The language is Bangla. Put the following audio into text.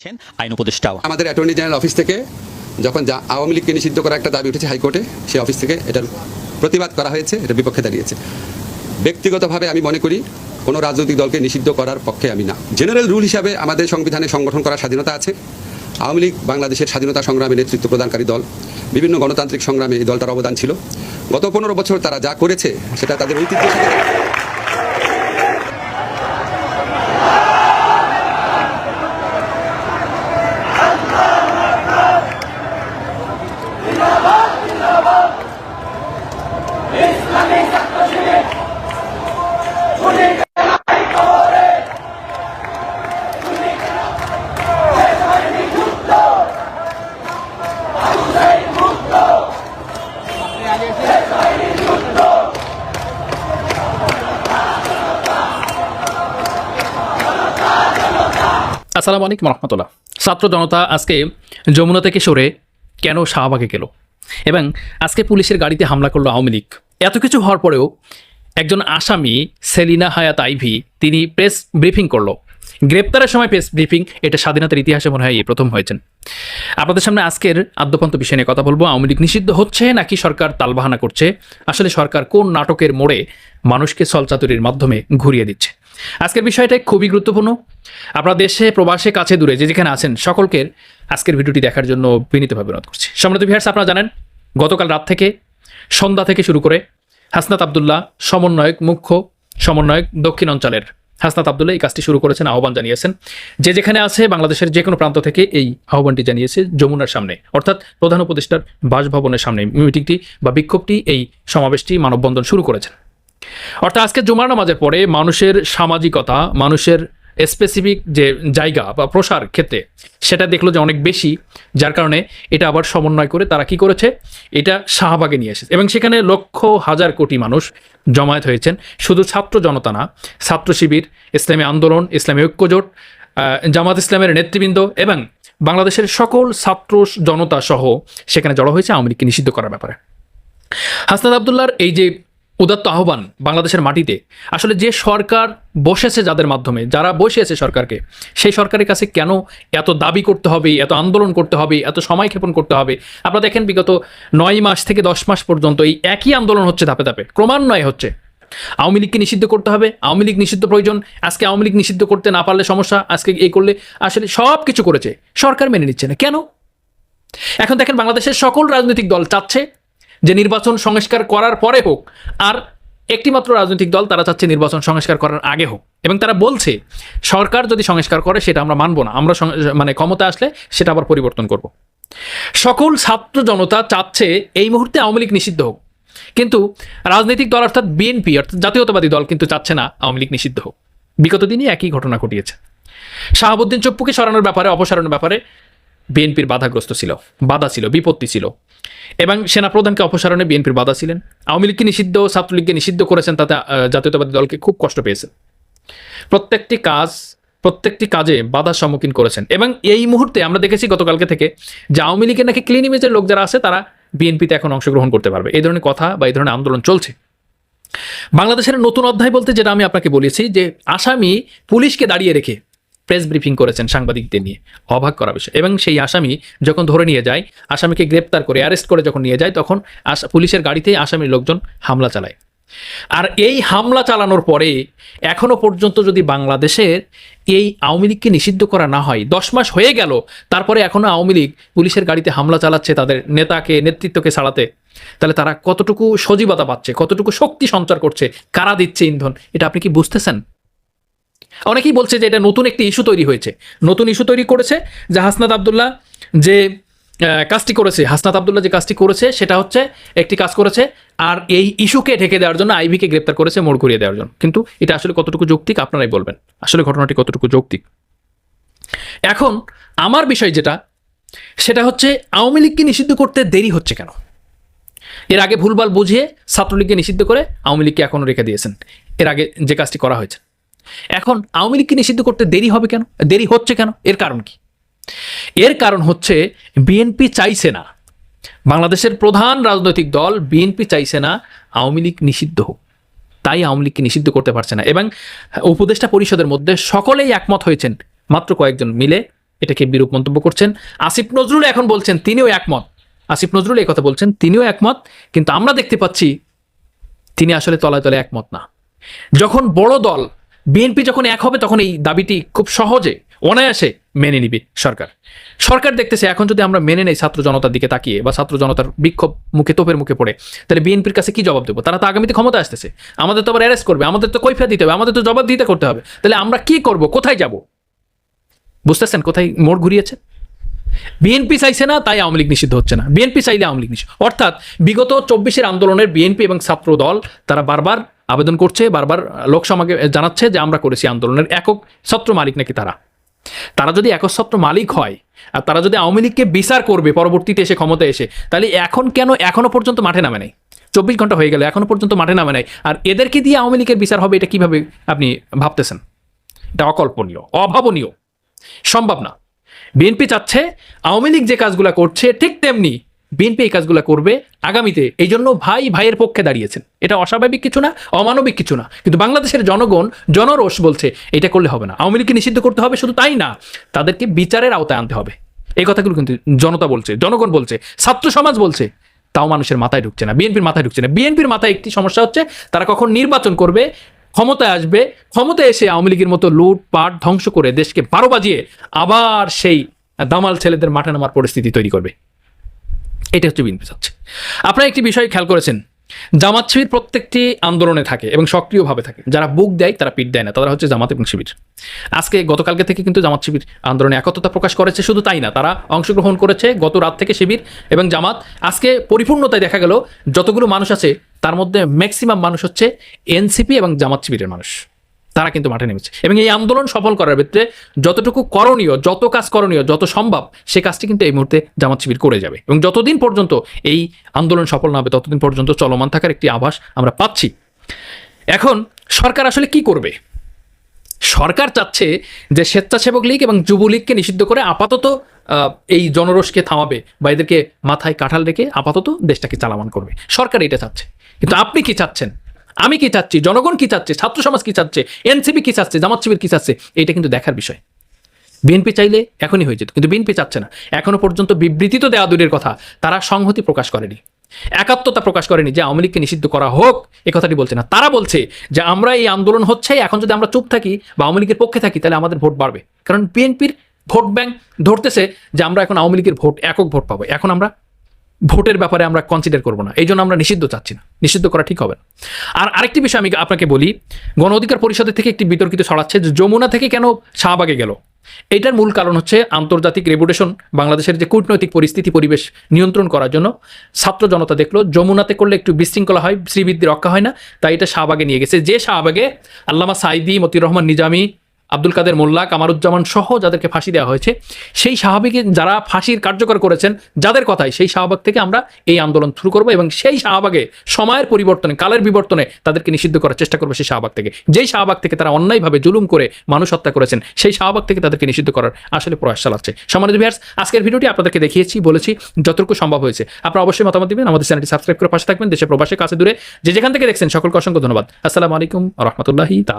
আছেন আইন উপদেষ্টাও। আমাদের অ্যাটর্নি জেনারেল অফিস থেকে যখন যা আওয়ামী লীগকে নিষিদ্ধ করার একটা দাবি উঠেছে হাইকোর্টে সেই অফিস থেকে এটার প্রতিবাদ করা হয়েছে, এটা বিপক্ষে দাঁড়িয়েছে। ব্যক্তিগতভাবে আমি মনে করি, কোনো রাজনৈতিক দলকে নিষিদ্ধ করার পক্ষে আমি না। জেনারেল রুল হিসাবে আমাদের সংবিধানে সংগঠন করার স্বাধীনতা আছে। আওয়ামী লীগ বাংলাদেশের স্বাধীনতা সংগ্রামে নেতৃত্ব প্রদানকারী দল। বিভিন্ন গণতান্ত্রিক সংগ্রামে এই দলটার অবদান ছিল। গত পনেরো বছর তারা যা করেছে, সেটা তাদের ঐতিহ্যের সাথে আসসালামু আলাইকুম রহমতুল্লাহ। ছাত্র জনতা, আজকে যমুনা থেকে সরে কেন শাহবাগে গেল? এবং আজকে পুলিশের গাড়িতে হামলা করল আওয়ামী লীগ। এত কিছু হওয়ার পরেও একজন আসামি সেলিনা হায়াত আইভি, তিনি প্রেস ব্রিফিং করল। গ্রেপ্তারের সময় প্রেস ব্রিফিং, এটা স্বাধীনতার ইতিহাসে মনে হয় এই প্রথম হয়েছেন আপনাদের সামনে আজকের আদ্যপান্ত বিষয় নিয়ে কথা বলব। আওয়ামী লীগ নিষিদ্ধ হচ্ছে নাকি সরকার তালবাহানা করছে? আসলে সরকার কোন নাটকের মোড়ে মানুষকে সলচাতুরির মাধ্যমে ঘুরিয়ে দিচ্ছে? আজকের বিষয়টা খুবই গুরুত্বপূর্ণ। আপনার দেশে, প্রবাসে, কাছে, দূরে যে যেখানে আছেন, সকলকে আজকের ভিডিওটি দেখার জন্য বিনীতভাবে অনুরোধ করছি। সম্রাট ভিহার্স আপনারা জানেন, গতকাল রাত থেকে সন্ধ্যা থেকে শুরু করে হাসনাত আবদুল্লাহ সমন্বয়ক, মুখ্য সমন্বয়ক দক্ষিণ অঞ্চলের হাসনাত আবদুল্লাহ এই কাজটি শুরু করেছেন, আহ্বান জানিয়েছেন। যে যেখানে আছে, বাংলাদেশের যে কোনো প্রান্ত থেকে এই আহ্বানটি জানিয়েছে যমুনার সামনে। অর্থাৎ প্রধান উপদেষ্টার বাসভবনের সামনে মিটিংটি বা বিক্ষোভটি, এই সমাবেশটি মানববন্ধন শুরু করেছেন। অর্থাৎ আজকে জুমার নামাজের পরে মানুষের সামাজিকতা, মানুষের স্পেসিফিক যে জায়গা বা প্রসার ক্ষেত্রে সেটা দেখল যে অনেক বেশি, যার কারণে এটা আবার সমন্বয় করে তারা কি করেছে? এটা শাহবাগে নিয়ে এসেছে। এবং সেখানে লক্ষ হাজার কোটি মানুষ জমায়েত হয়েছেন। শুধু ছাত্র জনতা না, ছাত্র শিবির, ইসলামী আন্দোলন, ইসলামী ঐক্যজোট জামাত ইসলামের নেতৃবৃন্দ এবং বাংলাদেশের সকল ছাত্র জনতা সহ সেখানে জড়ো হয়েছে আওয়ামী লীগকে নিষিদ্ধ করার ব্যাপারে। হাসনাত আবদুল্লার এই যে উদাত্ত আহ্বান বাংলাদেশের মাটিতে। আসলে যে সরকার বসেছে যাদের মাধ্যমে, যারা বসিয়েছে সরকারকে, সেই সরকারের কাছে কেন এত দাবি করতে হবে, এত আন্দোলন করতে হবে, এত সময় ক্ষেপণ করতে হবে? আপনারা দেখেন বিগত নয় মাস থেকে দশ মাস পর্যন্ত এই একই আন্দোলন হচ্ছে ধাপে ধাপে, ক্রমান্বয়ে হচ্ছে। আওয়ামী লীগকে নিষিদ্ধ করতে হবে, আওয়ামী লীগ নিষিদ্ধ প্রয়োজন, আজকে আওয়ামী লীগ নিষিদ্ধ করতে না পারলে সমস্যা, আজকে এই করলে, আসলে সব কিছু করেছে, সরকার মেনে নিচ্ছে না। কেন? এখন দেখেন বাংলাদেশের সকল রাজনৈতিক দল চাচ্ছে যে নির্বাচন সংস্কার করার পরে হোক, আর একটিমাত্র রাজনৈতিক দল তারা চাচ্ছে নির্বাচন সংস্কার করার আগে হোক। এবং তারা বলছে, সরকার যদি সংস্কার করে সেটা আমরা মানব না, আমরা মানে ক্ষমতা আসলে সেটা আবার পরিবর্তন করব। সকল ছাত্র জনতা চাচ্ছে এই মুহূর্তে আওয়ামী লীগ নিষিদ্ধ হোক। কিন্তু রাজনৈতিক দল অর্থাৎ বিএনপি, অর্থাৎ জাতীয়তাবাদী দল কিন্তু চাচ্ছে না আওয়ামী লীগ নিষিদ্ধ হোক। বিগত দিনই একই ঘটনা ঘটিয়েছে। শাহাবুদ্দিন চপ্পুকে সরানোর ব্যাপারে, অপসারণের ব্যাপারে বিএনপির বাধাগ্রস্ত ছিল, বাধা ছিল, বিপত্তি ছিল। এবং সেনাপ্রধানকে অপসারণে বিএনপির বাধা ছিলেন। আওয়ামী লীগকে নিষিদ্ধ, ছাত্রলীগকে নিষিদ্ধ করেছেন তাতে জাতীয়তাবাদী দলকে খুব কষ্ট পেয়েছে প্রত্যেকটি কাজ, প্রত্যেকটি কাজে বাধার সম্মুখীন করেছেন। এবং এই মুহূর্তে আমরা দেখেছি গতকালকে থেকে যে আওয়ামী লীগের নাকি ক্লিন ইমেজের লোক যারা আছে, তারা বিএনপিতে এখন অংশগ্রহণ করতে পারবে। এই ধরনের কথা বা এই ধরনের আন্দোলন চলছে। বাংলাদেশের নতুন অধ্যায় বলতে যেটা আমি আপনাকে বলেছি যে আসামি পুলিশকে দাঁড়িয়ে রেখে প্রেস ব্রিফিং করেছেন সাংবাদিকদের নিয়ে, অবাক করা বিষয়। এবং সেই আসামি যখন ধরে নিয়ে যায়, আসামিকে গ্রেপ্তার করে অ্যারেস্ট করে যখন নিয়ে যায়, তখন পুলিশের গাড়িতেই আসামির লোকজন হামলা চালায়। আর এই হামলা চালানোর পরে এখনও পর্যন্ত যদি বাংলাদেশের এই আওয়ামী লীগকে নিষিদ্ধ করা না হয়, দশ মাস হয়ে গেল, তারপরে এখনও আওয়ামী লীগ পুলিশের গাড়িতে হামলা চালাচ্ছে, তাদের নেতাকে, নেতৃত্বকে ছাড়াতে তাহলে তারা কতটুকু সজীবতা পাচ্ছে, কতটুকু শক্তি সঞ্চার করছে, কারা দিচ্ছে ইন্ধন, এটা আপনি কি বুঝতেছেন? অনেকেই বলছে যে এটা নতুন একটি ইস্যু তৈরি হয়েছে। নতুন ইস্যু তৈরি করেছে যে হাসনাত আবদুল্লাহ যে কাজটি করেছে, হাসনাত আবদুল্লাহ যে কাজটি করেছে, সেটা হচ্ছে একটি কাজ করেছে আর এই ইস্যুকে ঢেকে দেওয়ার জন্য আইভিকে গ্রেপ্তার করেছে, মোড় ঘুরিয়ে দেওয়ার জন্য। কিন্তু এটা আসলে কতটুকু যৌক্তিক আপনারাই বলবেন। আসলে ঘটনাটি কতটুকু যৌক্তিক? এখন আমার বিষয় যেটা, সেটা হচ্ছে আওয়ামী লীগকে নিষিদ্ধ করতে দেরি হচ্ছে কেন? এর আগে ভুলভাল বুঝিয়ে ছাত্রলীগকে নিষিদ্ধ করে আওয়ামী লীগকে এখনও রেখে দিয়েছেন। এর আগে যে কাজটি করা হয়েছে। এখন আওয়ামী লীগকে নিষিদ্ধ করতে দেরি হবে কেন? দেরি হচ্ছে কেন? এর কারণ কি? এর কারণ হচ্ছে বিএনপি চাইছে না। বাংলাদেশের প্রধান রাজনৈতিক দল বিএনপি চাইছে না আওয়ামী লীগ নিষিদ্ধ হোক। তাই আওয়ামী লীগকে নিষিদ্ধ করতে পারছে না এবং উপদেষ্টা পরিষদের মধ্যে সকলেই একমত হয়েছেন, মাত্র কয়েকজন মিলে এটাকে বিরূপ মন্তব্য করছেন। আসিফ নজরুল এখন বলছেন, তিনিও একমত। আসিফ নজরুল এই কথা বলছেন, তিনিও একমত, কিন্তু আমরা দেখতে পাচ্ছি তিনি আসলে তলায় তলায় একমত না। যখন বড় দল বিএনপি যখন এক হবে, তখন এই দাবিটি খুব সহজে, অনায়াসে মেনে নিবে সরকার। সরকার দেখতেছে, এখন যদি আমরা মেনে নেই ছাত্র জনতার দিকে তাকিয়ে বা ছাত্র জনতার বিক্ষোভ মুখে, তোপের মুখে পড়ে, তাহলে বিএনপির কাছে কি জবাব দেবো? তারা তো আগামীতে ক্ষমতা আসতেছে। আমাদের তো আবার অ্যারেস্ট করবে, আমাদের তো কৈফিয়া দিতে হবে, আমাদের তো জবাব দিতে করতে হবে। তাহলে আমরা কি করব? কোথায় যাব? বুঝতেছেন কোথায় মোড় ঘুরিয়েছে? বিএনপি চাইছে না, তাই আওয়ামী লীগ নিষিদ্ধ হচ্ছে না। বিএনপি চাইলে আওয়ামী লীগ নিষিদ্ধ। অর্থাৎ বিগত চব্বিশের আন্দোলনের বিএনপি এবং ছাত্র দল তারা বারবার আবেদন করছে, বারবার লোকসমাকে জানাচ্ছে যে আমরা করেছি আন্দোলনের একক ছত্র মালিক নাকি তারা। তারা যদি একচ্ছত্র মালিক হয়, আর তারা যদি আওয়ামী লীগকে বিচার করবে, পরবর্তীতে এসে ক্ষমতা এসে, তাহলে এখন কেন এখনও পর্যন্ত মাঠে নামে নাই? চব্বিশ ঘণ্টা হয়ে গেল, এখনও পর্যন্ত মাঠে নামে নাই। আর এদেরকে দিয়ে আওয়ামী লীগের বিচার হবে, এটা কীভাবে আপনি ভাবতেছেন? এটা অকল্পনীয়, অভাবনীয়, সম্ভব না। বিএনপি চাচ্ছে আওয়ামী লীগ যে কাজগুলো করছে, ঠিক তেমনি বিএনপি এই কাজগুলো করবে আগামীতে। এই জন্য ভাই ভাইয়ের পক্ষে দাঁড়িয়েছেন। এটা অস্বাভাবিক কিছু না, অমানবিক কিছু না। কিন্তু বাংলাদেশের জনগণ জনরোষ বলছে, এটা করলে হবে না। আওয়ামী লীগকে নিষিদ্ধ করতে হবে, শুধু তাই না, তাদেরকে বিচারের আওতায় আনতে হবে। এই কথাগুলো কিন্তু জনতা বলছে, জনগণ বলছে, ছাত্র সমাজ বলছে, তাও মানুষের মাথায় ঢুকছে না, বিএনপির মাথায় ঢুকছে না। বিএনপির মাথায় একটি সমস্যা হচ্ছে, তারা কখন নির্বাচন করবে, ক্ষমতায় আসবে, ক্ষমতায় এসে আওয়ামী লীগের মতো লুটপাট, ধ্বংস করে দেশকে বারো বাজিয়ে আবার সেই দামাল ছেলেদের মাঠে নামার পরিস্থিতি তৈরি করবে। এটা হচ্ছে বিএনপি চাচ্ছে। আপনারা একটি বিষয় খেয়াল করেছেন, জামাত শিবির প্রত্যেকটি আন্দোলনে থাকে এবং সক্রিয়ভাবে থাকে। যারা বুক দেয়, তারা পিঠ দেয় না, তারা হচ্ছে জামাত এবং শিবির। আজকে গতকালকে থেকে কিন্তু জামাত শিবির আন্দোলনে একত্রতা প্রকাশ করেছে, শুধু তাই না, তারা অংশগ্রহণ করেছে গত রাত থেকে শিবির এবং জামাত। আজকে পরিপূর্ণতায় দেখা গেল, যতগুলো মানুষ আছে, তার মধ্যে ম্যাক্সিমাম মানুষ হচ্ছে এনসিপি এবং জামাত শিবিরের মানুষ। তারা কিন্তু মাঠে নেমেছে। এবং এই আন্দোলন সফল করার ক্ষেত্রে যতটুকু করণীয়, যত কাজ করণীয়, যত সম্ভব, সে কাজটি কিন্তু এই মুহূর্তে জামাত শিবির করে যাবে। এবং যতদিন পর্যন্ত এই আন্দোলন সফল না হবে, ততদিন পর্যন্ত চলমান থাকার একটি আভাস আমরা পাচ্ছি। এখন সরকার আসলে কি করবে? সরকার চাচ্ছে যে স্বেচ্ছাসেবক লীগ এবং যুবলীগকে নিষিদ্ধ করে আপাতত এই জনরোষকে থামাবে বা এদেরকে মাথায় কাঁঠাল রেখে আপাতত দেশটাকে চালামান করবে। সরকার এটা চাচ্ছে। কিন্তু আপনি কি চাচ্ছেন? আমি কি চাচ্ছি? জনগণ কি চাচ্ছে? ছাত্র সমাজ কি চাচ্ছে? এনসিপি কি চাচ্ছে? জামাত শিবির কি চাচ্ছে? এটা কিন্তু দেখার বিষয়। বিএনপি চাইলে এখনই হয়ে যেত, কিন্তু বিএনপি চাচ্ছে না। এখনও পর্যন্ত বিবৃতি তো দেওয়া দূরের কথা, তারা সংহতি প্রকাশ করেনি। একাত্মতা প্রকাশ করেনি যে আওয়ামী লীগকে নিষিদ্ধ করা হোক, এ কথাটি বলছে না। তারা বলছে যে আমরা এই আন্দোলন হচ্ছে, এখন যদি আমরা চুপ থাকি বা আওয়ামী লীগের পক্ষে থাকি, তাহলে আমাদের ভোট বাড়বে। কারণ বিএনপির ভোট ব্যাংক ধরতেছে যে আমরা এখন আওয়ামী লীগের ভোট, একক ভোট পাবো। এখন আমরা ভোটের ব্যাপারে আমরা কনসিডার করব না। এই জন্য আমরা নিষিদ্ধ চাচ্ছি না। নিষিদ্ধ করা ঠিক হবে না। আর আরেকটি বিষয় আমি আপনাকে বলি, গণ অধিকার পরিষদের থেকে একটি বিতর্কিত ছড়াচ্ছে যে যমুনা থেকে কেন শাহবাগে গেল? এটার মূল কারণ হচ্ছে আন্তর্জাতিক রেপুটেশন, বাংলাদেশের যে কূটনৈতিক পরিস্থিতি, পরিবেশ নিয়ন্ত্রণ করার জন্য ছাত্র জনতা দেখল যমুনাতে করলে একটু বিশৃঙ্খলা হয়, শ্রীবৃদ্ধি রক্ষা হয় না, তাই এটা শাহবাগে নিয়ে গেছে। যে শাহবাগে আল্লামা সাইদি মতিউর রহমান নিজামী আব্দুল কাদের মোল্লা, কামারুজ্জামান সহ যাদেরকে ফাঁসি দেওয়া হয়েছে, সেই শাহবাগে যারা ফাঁসির কার্যকর করেছেন, যাদের কথাই সেই শাহবাগ থেকে আমরা এই আন্দোলন শুরু করব এবং সেই শাহবাগে সময়ের পরিবর্তনে, কালের বিবর্তনে তাদেরকে নিষিদ্ধ করার চেষ্টা করবে সেই শাহবাগ থেকে। যেই শাহবাগ থেকে তারা অন্যায়ভাবে জুলুম করে মানুষ হত্যা করেছেন, সেই শাহবাগ থেকে তাদেরকে নিষিদ্ধ করার আসলে প্রয়াস চালাচ্ছে। সম্মানিত ভিয়ার্স আজকের ভিডিওটি আপনাদেরকে দেখিয়েছি, বলেছি যতটুকু সম্ভব হয়েছে। আপনারা অবশ্যই মতামত দিবেন, আমাদের চ্যানেলটি সাবস্ক্রাইব করে পাশে থাকবেন দেশে প্রবাসে কাছে দূরে যে যেখান থেকে দেখছেন, সকলকে অসংখ্য ধন্যবাদ। আসসালামু আলাইকুম রহমতুল্লাহি তালা